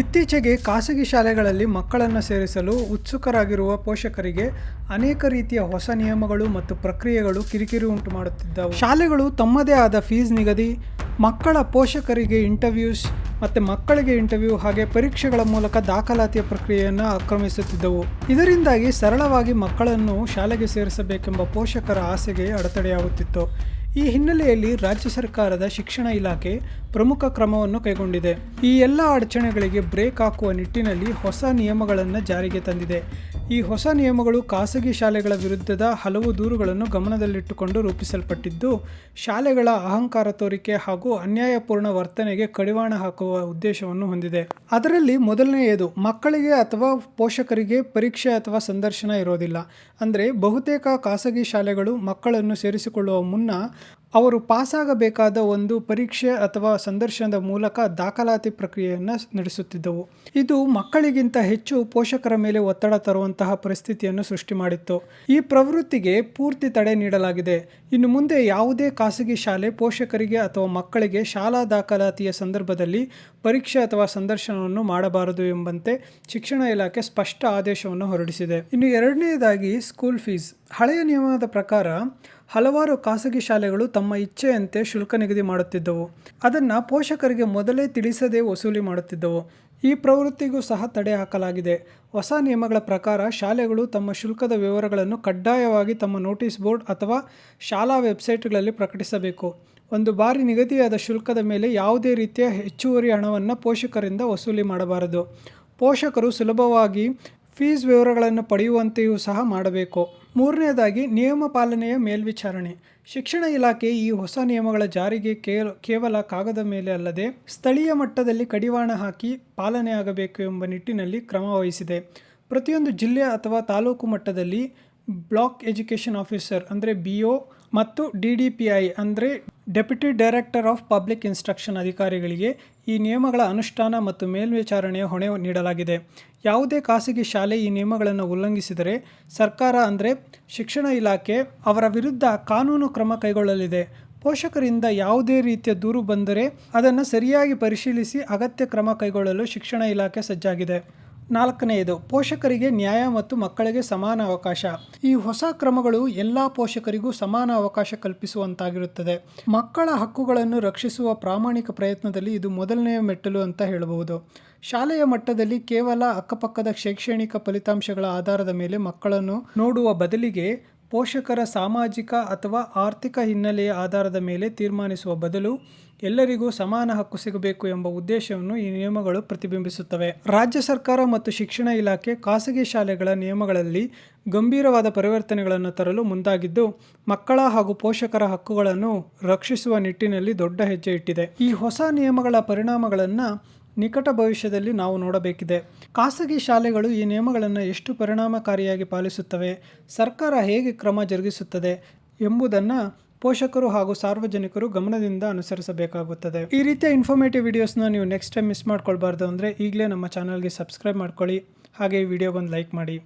ಇತ್ತೀಚೆಗೆ ಖಾಸಗಿ ಶಾಲೆಗಳಲ್ಲಿ ಮಕ್ಕಳನ್ನು ಸೇರಿಸಲು ಉತ್ಸುಕರಾಗಿರುವ ಪೋಷಕರಿಗೆ ಅನೇಕ ರೀತಿಯ ಹೊಸ ನಿಯಮಗಳು ಮತ್ತು ಪ್ರಕ್ರಿಯೆಗಳು ಕಿರಿಕಿರಿ ಉಂಟು ಮಾಡುತ್ತಿದ್ದವು. ಶಾಲೆಗಳು ತಮ್ಮದೇ ಆದ ಫೀಸ್ ನಿಗದಿ, ಮಕ್ಕಳ ಪೋಷಕರಿಗೆ ಇಂಟರ್ವ್ಯೂಸ್ ಮತ್ತು ಮಕ್ಕಳಿಗೆ ಇಂಟರ್ವ್ಯೂ ಹಾಗೆ ಪರೀಕ್ಷೆಗಳ ಮೂಲಕ ದಾಖಲಾತಿಯ ಪ್ರಕ್ರಿಯೆಯನ್ನು ಆಕ್ರಮಿಸುತ್ತಿದ್ದವು. ಇದರಿಂದಾಗಿ ಸರಳವಾಗಿ ಮಕ್ಕಳನ್ನು ಶಾಲೆಗೆ ಸೇರಿಸಬೇಕೆಂಬ ಪೋಷಕರ ಆಸೆಗೆ ಅಡೆತಡೆಯಾಗುತ್ತಿತ್ತು. ಈ ಹಿನ್ನೆಲೆಯಲ್ಲಿ ರಾಜ್ಯ ಸರ್ಕಾರದ ಶಿಕ್ಷಣ ಇಲಾಖೆ ಪ್ರಮುಖ ಕ್ರಮವನ್ನು ಕೈಗೊಂಡಿದೆ. ಈ ಎಲ್ಲ ಅಡಚಣೆಗಳಿಗೆ ಬ್ರೇಕ್ ಹಾಕುವ ನಿಟ್ಟಿನಲ್ಲಿ ಹೊಸ ನಿಯಮಗಳನ್ನು ಜಾರಿಗೆ ತಂದಿದೆ. ಈ ಹೊಸ ನಿಯಮಗಳು ಖಾಸಗಿ ಶಾಲೆಗಳ ವಿರುದ್ಧದ ಹಲವು ದೂರುಗಳನ್ನು ಗಮನದಲ್ಲಿಟ್ಟುಕೊಂಡು ರೂಪಿಸಲ್ಪಟ್ಟಿದ್ದು, ಶಾಲೆಗಳ ಅಹಂಕಾರ ತೋರಿಕೆ ಹಾಗೂ ಅನ್ಯಾಯಪೂರ್ಣ ವರ್ತನೆಗೆ ಕಡಿವಾಣ ಹಾಕುವ ಉದ್ದೇಶವನ್ನು ಹೊಂದಿದೆ. ಅದರಲ್ಲಿ ಮೊದಲನೆಯದು, ಮಕ್ಕಳಿಗೆ ಅಥವಾ ಪೋಷಕರಿಗೆ ಪರೀಕ್ಷೆ ಅಥವಾ ಸಂದರ್ಶನ ಇರೋದಿಲ್ಲ. ಅಂದರೆ ಬಹುತೇಕ ಖಾಸಗಿ ಶಾಲೆಗಳು ಮಕ್ಕಳನ್ನು ಸೇರಿಸಿಕೊಳ್ಳುವ ಮುನ್ನ ಅವರು ಪಾಸಾಗಬೇಕಾದ ಒಂದು ಪರೀಕ್ಷೆ ಅಥವಾ ಸಂದರ್ಶನದ ಮೂಲಕ ದಾಖಲಾತಿ ಪ್ರಕ್ರಿಯೆಯನ್ನು ನಡೆಸುತ್ತಿದ್ದವು. ಇದು ಮಕ್ಕಳಿಗಿಂತ ಹೆಚ್ಚು ಪೋಷಕರ ಮೇಲೆ ಒತ್ತಡ ತರುವಂತಹ ಪರಿಸ್ಥಿತಿಯನ್ನು ಸೃಷ್ಟಿ ಮಾಡಿತ್ತು. ಈ ಪ್ರವೃತ್ತಿಗೆ ಪೂರ್ತಿ ತಡೆ ನೀಡಲಾಗಿದೆ. ಇನ್ನು ಮುಂದೆ ಯಾವುದೇ ಖಾಸಗಿ ಶಾಲೆ ಪೋಷಕರಿಗೆ ಅಥವಾ ಮಕ್ಕಳಿಗೆ ಶಾಲಾ ದಾಖಲಾತಿಯ ಸಂದರ್ಭದಲ್ಲಿ ಪರೀಕ್ಷೆ ಅಥವಾ ಸಂದರ್ಶನವನ್ನು ಮಾಡಬಾರದು ಎಂಬಂತೆ ಶಿಕ್ಷಣ ಇಲಾಖೆ ಸ್ಪಷ್ಟ ಆದೇಶವನ್ನು ಹೊರಡಿಸಿದೆ. ಇನ್ನು ಎರಡನೆಯದಾಗಿ ಸ್ಕೂಲ್ ಫೀಸ್. ಹಳೆಯ ನಿಯಮದ ಪ್ರಕಾರ ಹಲವಾರು ಖಾಸಗಿ ಶಾಲೆಗಳು ತಮ್ಮ ಇಚ್ಛೆಯಂತೆ ಶುಲ್ಕ ನಿಗದಿ ಮಾಡುತ್ತಿದ್ದವು. ಅದನ್ನು ಪೋಷಕರಿಗೆ ಮೊದಲೇ ತಿಳಿಸದೆ ವಸೂಲಿ ಮಾಡುತ್ತಿದ್ದವು. ಈ ಪ್ರವೃತ್ತಿಗೂ ಸಹ ತಡೆ ಹಾಕಲಾಗಿದೆ. ಹೊಸ ನಿಯಮಗಳ ಪ್ರಕಾರ ಶಾಲೆಗಳು ತಮ್ಮ ಶುಲ್ಕದ ವಿವರಗಳನ್ನು ಕಡ್ಡಾಯವಾಗಿ ತಮ್ಮ ನೋಟಿಸ್ ಬೋರ್ಡ್ ಅಥವಾ ಶಾಲಾ ವೆಬ್ಸೈಟ್ಗಳಲ್ಲಿ ಪ್ರಕಟಿಸಬೇಕು. ಒಂದು ಬಾರಿ ನಿಗದಿಯಾದ ಶುಲ್ಕದ ಮೇಲೆ ಯಾವುದೇ ರೀತಿಯ ಹೆಚ್ಚುವರಿ ಹಣವನ್ನು ಪೋಷಕರಿಂದ ವಸೂಲಿ ಮಾಡಬಾರದು. ಪೋಷಕರು ಸುಲಭವಾಗಿ ಫೀಸ್ ವಿವರಗಳನ್ನು ಪಡೆಯುವಂತೆಯೂ ಸಹ ಮಾಡಬೇಕು. ಮೂರನೆಯದಾಗಿ ನಿಯಮ ಪಾಲನೆಯ ಮೇಲ್ವಿಚಾರಣೆ. ಶಿಕ್ಷಣ ಇಲಾಖೆ ಈ ಹೊಸ ನಿಯಮಗಳ ಜಾರಿಗೆ ಕೇವಲ ಕಾಗದ ಮೇಲೆ ಅಲ್ಲದೆ ಸ್ಥಳೀಯ ಮಟ್ಟದಲ್ಲಿ ಕಡಿವಾಣ ಹಾಕಿ ಪಾಲನೆಯಾಗಬೇಕು ಎಂಬ ನಿಟ್ಟಿನಲ್ಲಿ ಕ್ರಮ ವಹಿಸಿದೆ. ಪ್ರತಿಯೊಂದು ಜಿಲ್ಲೆ ಅಥವಾ ತಾಲೂಕು ಮಟ್ಟದಲ್ಲಿ ಬ್ಲಾಕ್ ಎಜುಕೇಷನ್ ಆಫೀಸರ್ ಅಂದರೆ ಬಿ ಒ ಮತ್ತು ಡಿ ಡಿ ಪಿ ಐ ಅಂದರೆ deputy director of public instruction ಅಧಿಕಾರಿಗಳಿಗೆ ಈ ನಿಯಮಗಳ ಅನುಷ್ಠಾನ ಮತ್ತು ಮೇಲ್ವಿಚಾರಣೆಯ ಹೊಣೆ ನೀಡಲಾಗಿದೆ. ಯಾವುದೇ ಖಾಸಗಿ ಶಾಲೆ ಈ ನಿಯಮಗಳನ್ನು ಉಲ್ಲಂಘಿಸಿದರೆ ಸರ್ಕಾರ ಅಂದರೆ ಶಿಕ್ಷಣ ಇಲಾಖೆ ಅವರ ವಿರುದ್ಧ ಕಾನೂನು ಕ್ರಮ ಕೈಗೊಳ್ಳಲಿದೆ. ಪೋಷಕರಿಂದ ಯಾವುದೇ ರೀತಿಯ ದೂರು ಬಂದರೆ ಅದನ್ನು ಸರಿಯಾಗಿ ಪರಿಶೀಲಿಸಿ ಅಗತ್ಯ ಕ್ರಮ ಕೈಗೊಳ್ಳಲು ಶಿಕ್ಷಣ ಇಲಾಖೆ ಸಜ್ಜಾಗಿದೆ. ನಾಲ್ಕನೆಯದು, ಪೋಷಕರಿಗೆ ನ್ಯಾಯ ಮತ್ತು ಮಕ್ಕಳಿಗೆ ಸಮಾನ ಅವಕಾಶ. ಈ ಹೊಸ ಕ್ರಮಗಳು ಎಲ್ಲ ಪೋಷಕರಿಗೂ ಸಮಾನ ಅವಕಾಶ ಕಲ್ಪಿಸುವಂತಾಗಿರುತ್ತದೆ. ಮಕ್ಕಳ ಹಕ್ಕುಗಳನ್ನು ರಕ್ಷಿಸುವ ಪ್ರಾಮಾಣಿಕ ಪ್ರಯತ್ನದಲ್ಲಿ ಇದು ಮೊದಲನೆಯ ಮೆಟ್ಟಲು ಅಂತ ಹೇಳಬಹುದು. ಶಾಲೆಯ ಮಟ್ಟದಲ್ಲಿ ಕೇವಲ ಅಕ್ಕಪಕ್ಕದ ಶೈಕ್ಷಣಿಕ ಫಲಿತಾಂಶಗಳ ಆಧಾರದ ಮೇಲೆ ಮಕ್ಕಳನ್ನು ನೋಡುವ ಬದಲಿಗೆ ಪೋಷಕರ ಸಾಮಾಜಿಕ ಅಥವಾ ಆರ್ಥಿಕ ಹಿನ್ನೆಲೆಯ ಆಧಾರದ ಮೇಲೆ ತೀರ್ಮಾನಿಸುವ ಬದಲು ಎಲ್ಲರಿಗೂ ಸಮಾನ ಹಕ್ಕು ಸಿಗಬೇಕು ಎಂಬ ಉದ್ದೇಶವನ್ನು ಈ ನಿಯಮಗಳು ಪ್ರತಿಬಿಂಬಿಸುತ್ತವೆ. ರಾಜ್ಯ ಸರ್ಕಾರ ಮತ್ತು ಶಿಕ್ಷಣ ಇಲಾಖೆ ಖಾಸಗಿ ಶಾಲೆಗಳ ನಿಯಮಗಳಲ್ಲಿ ಗಂಭೀರವಾದ ಪರಿವರ್ತನೆಗಳನ್ನು ತರಲು ಮುಂದಾಗಿದ್ದು, ಮಕ್ಕಳ ಹಾಗೂ ಪೋಷಕರ ಹಕ್ಕುಗಳನ್ನು ರಕ್ಷಿಸುವ ನಿಟ್ಟಿನಲ್ಲಿ ದೊಡ್ಡ ಹೆಜ್ಜೆ ಇಟ್ಟಿದೆ. ಈ ಹೊಸ ನಿಯಮಗಳ ಪರಿಣಾಮಗಳನ್ನು ನಿಕಟ ಭವಿಷ್ಯದಲ್ಲಿ ನಾವು ನೋಡಬೇಕಿದೆ. ಖಾಸಗಿ ಶಾಲೆಗಳು ಈ ನಿಯಮಗಳನ್ನು ಎಷ್ಟು ಪರಿಣಾಮಕಾರಿಯಾಗಿ ಪಾಲಿಸುತ್ತವೆ, ಸರ್ಕಾರ ಹೇಗೆ ಕ್ರಮ ಜರುಗಿಸುತ್ತದೆ ಎಂಬುದನ್ನು ಪೋಷಕರು ಹಾಗೂ ಸಾರ್ವಜನಿಕರು ಗಮನದಿಂದ ಅನುಸರಿಸಬೇಕಾಗುತ್ತದೆ. ಈ ರೀತಿಯ ಇನ್ಫಾರ್ಮೇಟಿವ್ ವಿಡಿಯೋಸ್ನ ನೀವು ನೆಕ್ಸ್ಟ್ ಟೈಮ್ ಮಿಸ್ ಮಾಡ್ಕೊಳ್ಬಾರ್ದು ಅಂದರೆ ಈಗಲೇ ನಮ್ಮ ಚಾನಲ್ಗೆ ಸಬ್ಸ್ಕ್ರೈಬ್ ಮಾಡ್ಕೊಳ್ಳಿ. ಹಾಗೆ ಈ ವಿಡಿಯೋಗೊಂದು ಲೈಕ್ ಮಾಡಿ.